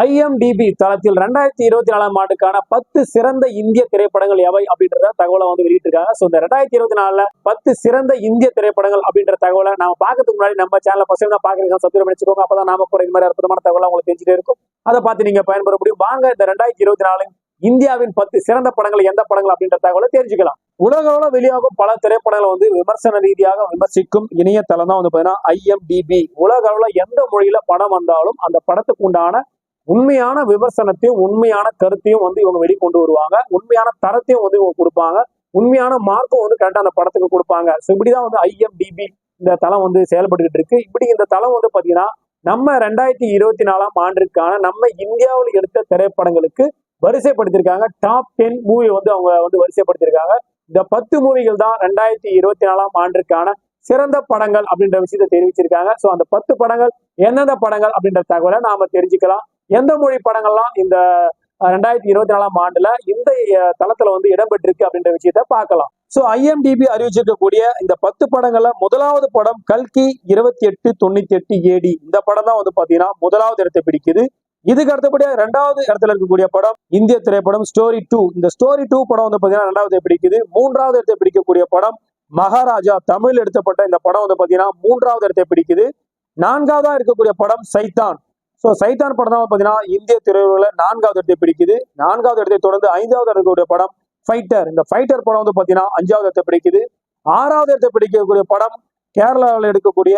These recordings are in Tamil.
ஐஎம்டிபி தளத்தில் ரெண்டாயிரத்தி இருபத்தி நாலாம் ஆண்டுக்கான பத்து சிறந்த இந்திய திரைப்படங்கள் எவை அப்படின்றத தகவலை வந்து வெளியிட்டிருக்காங்க. ஸோ இந்த ரெண்டாயிரத்தி இருபத்தி நாலுல பத்து சிறந்த இந்திய திரைப்படங்கள் அப்படின்ற தகவலை நம்ம பார்க்கறதுக்கு முன்னாடி நம்ம சேனலை ஃபர்ஸ்ட் தான் பாக்குறீங்க சப்ஸ்கிரைப் பண்ணிச்சுக்கோங்க அப்பதான் நாம போற இந்த மாதிரி அற்புதமான தகவலை உங்களுக்கு தெரிஞ்சுட்டே இருக்கும். அதை பார்த்து நீங்க பயன்பெற முடியும் வாங்க இந்த ரெண்டாயிரத்தி இருபத்தி நாலு இந்தியாவின் பத்து சிறந்த படங்கள் எந்த படங்கள் அப்படின்ற தகவலை தெரிஞ்சுக்கலாம். உலகளவில் வெளியாகும் பல திரைப்படங்களை வந்து விமர்சன ரீதியாக விமர்சிக்கும் இணையதளம் தான் வந்து பார்த்தீங்கன்னா ஐஎம்டிபி உலக அளவில் எந்த மொழியில படம் வந்தாலும் அந்த படத்துக்கு உண்டான உண்மையான விமர்சனத்தையும் உண்மையான கருத்தையும் வந்து இவங்க வெளிக்கொண்டு வருவாங்க. உண்மையான தரத்தையும் வந்து இவங்க கொடுப்பாங்க. உண்மையான மார்க்கும் வந்து கரெக்டாக அந்த படத்துக்கு கொடுப்பாங்க. ஸோ இப்படிதான் வந்து ஐஎம்டிபி இந்த தளம் வந்து செயல்பட்டுக்கிட்டு இருக்கு. இப்படி இந்த தளம் வந்து பாத்தீங்கன்னா நம்ம ரெண்டாயிரத்தி இருபத்தி நாலாம் ஆண்டிற்கான நம்ம இந்தியாவில் எடுத்த திரைப்படங்களுக்கு வரிசைப்படுத்திருக்காங்க டாப் டென் மூவி வந்து அவங்க வந்து வரிசைப்படுத்திருக்காங்க இந்த பத்து மூவிகள் தான் ரெண்டாயிரத்தி இருபத்தி நாலாம் ஆண்டிற்கான சிறந்த படங்கள் அப்படின்ற விஷயத்தை தெரிவிச்சிருக்காங்க. ஸோ அந்த பத்து படங்கள் எந்தெந்த படங்கள் அப்படின்ற தகவலை நாம தெரிஞ்சுக்கலாம். எந்த மொழி படங்கள்லாம் இந்த ரெண்டாயிரத்தி இருபத்தி நாலாம் ஆண்டுல இந்த தளத்துல வந்து இடம்பெற்றிருக்கு அப்படின்ற விஷயத்த பார்க்கலாம். ஸோ ஐஎம்டிபி அறிவிச்சிருக்கக்கூடிய இந்த பத்து படங்கள்ல முதலாவது படம் கல்கி இருபத்தி எட்டு தொண்ணூத்தி எட்டு ஏடி இந்த படம் தான் வந்து பாத்தீங்கன்னா முதலாவது இடத்தை பிடிக்குது. இதுக்கு அடுத்தபடியாக ரெண்டாவது இடத்துல இருக்கக்கூடிய படம் இந்திய திரைப்படம் ஸ்டோரி டூ இந்த ஸ்டோரி டூ படம் வந்து பாத்தீங்கன்னா ரெண்டாவது பிடிக்குது. மூன்றாவது இடத்தை பிடிக்கக்கூடிய படம் மகாராஜா தமிழ் எடுத்தப்பட்ட இந்த படம் வந்து பாத்தீங்கன்னா மூன்றாவது இடத்தை பிடிக்குது. நான்காவதா இருக்கக்கூடிய படம் சைத்தான். ஸோ சைத்தான் படம் தான் பார்த்தீங்கன்னா இந்திய திரையுலகில் நான்காவது இடத்தை பிடிக்குது. நான்காவது இடத்தை தொடர்ந்து ஐந்தாவது இருக்கக்கூடிய படம் ஃபைட்டர் இந்த ஃபைட்டர் படம் வந்து பார்த்தீங்கன்னா அஞ்சாவது இடத்தை பிடிக்குது. ஆறாவது இடத்தை பிடிக்கக்கூடிய படம் கேரளாவில் எடுக்கக்கூடிய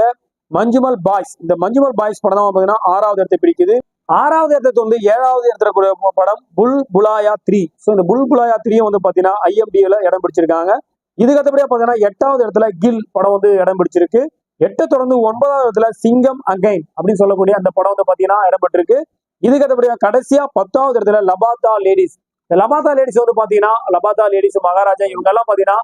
மஞ்சுமல் பாய்ஸ். இந்த மஞ்சுமல் பாய்ஸ் படம் தான் பார்த்தீங்கன்னா ஆறாவது இடத்தை பிடிக்குது. ஆறாவது இடத்தை தொடர்ந்து ஏழாவது இடத்துல கூடிய படம் புல் புலாயா த்ரீ. ஸோ இந்த புல் புலாயா த்ரீயும் வந்து பார்த்தீங்கன்னா ஐஎம்டியில் இடம் பிடிச்சிருக்காங்க. இதுக்கு பார்த்தீங்கன்னா எட்டாவது இடத்துல கில் படம் வந்து இடம் பிடிச்சிருக்கு. எட்டை தொடர்ந்து ஒன்பதாவது இடத்துல சிங்கம் அகைன் அப்படின்னு சொல்லக்கூடிய அந்த படம் வந்து பாத்தீங்கன்னா இடம்பெற்றிருக்கு. இதுக்கு அடுத்தபடியா கடைசியா பத்தாவது இடத்துல லபாத்தா லேடிஸ் இந்த லபாத்தா லேடிஸ் வந்து பாத்தீங்கன்னா லபாத்தா லேடிஸ் மகாராஜா இவங்க எல்லாம் பாத்தீங்கன்னா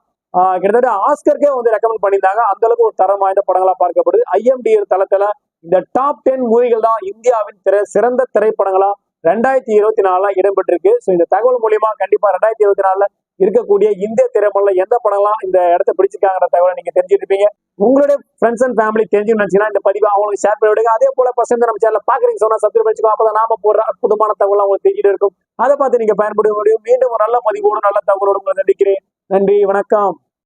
கிட்டத்தட்ட ஆஸ்கருக்கே வந்து ரெக்கமெண்ட் பண்ணியிருந்தாங்க. அந்த அளவுக்கு ஒரு தரம் வாய்ந்த படங்களா பார்க்கப்படுது. ஐஎம்டி தளத்துல இந்த டாப் டென் மூவிகள் தான் இந்தியாவின் திரை சிறந்த திரைப்படங்களா ரெண்டாயிரத்தி இருபத்தி நாலுல இடம்பெற்றிருக்கு. ஸோ இந்த தகவல் மூலியமா கண்டிப்பா ரெண்டாயிரத்தி இருபத்தி நாலுல இருக்கக்கூடிய இந்திய திரைப்படம்ல எந்த படம்லாம் இந்த இடத்த பிடிச்சிருக்காங்கிற தகவலை நீங்க தெரிஞ்சுட்டு இருப்பீங்க. உங்களுடைய ஃப்ரெண்ட்ஸ் அண்ட் ஃபேமிலி தெரிஞ்சு நினைச்சீங்கன்னா இந்த பதிவை அவங்களுக்கு ஷேர் பண்ணி விடுங்க. அதே போல பசங்க நம்ம சேனல் பாக்குறீங்க சொன்னா சப்ஸ்கிரைப் பண்ணிக்கோ அப்பதான் நாம போடுற அற்புதமான தகவல் உங்களுக்கு தெரிஞ்சுட்டு இருக்கும். அதை பார்த்து நீங்க பயன்படுத்த முடியும். மீண்டும் ஒரு நல்ல பதிவோடு நல்ல தகவலோடு உங்களை சந்திக்கிறேன். நன்றி வணக்கம்.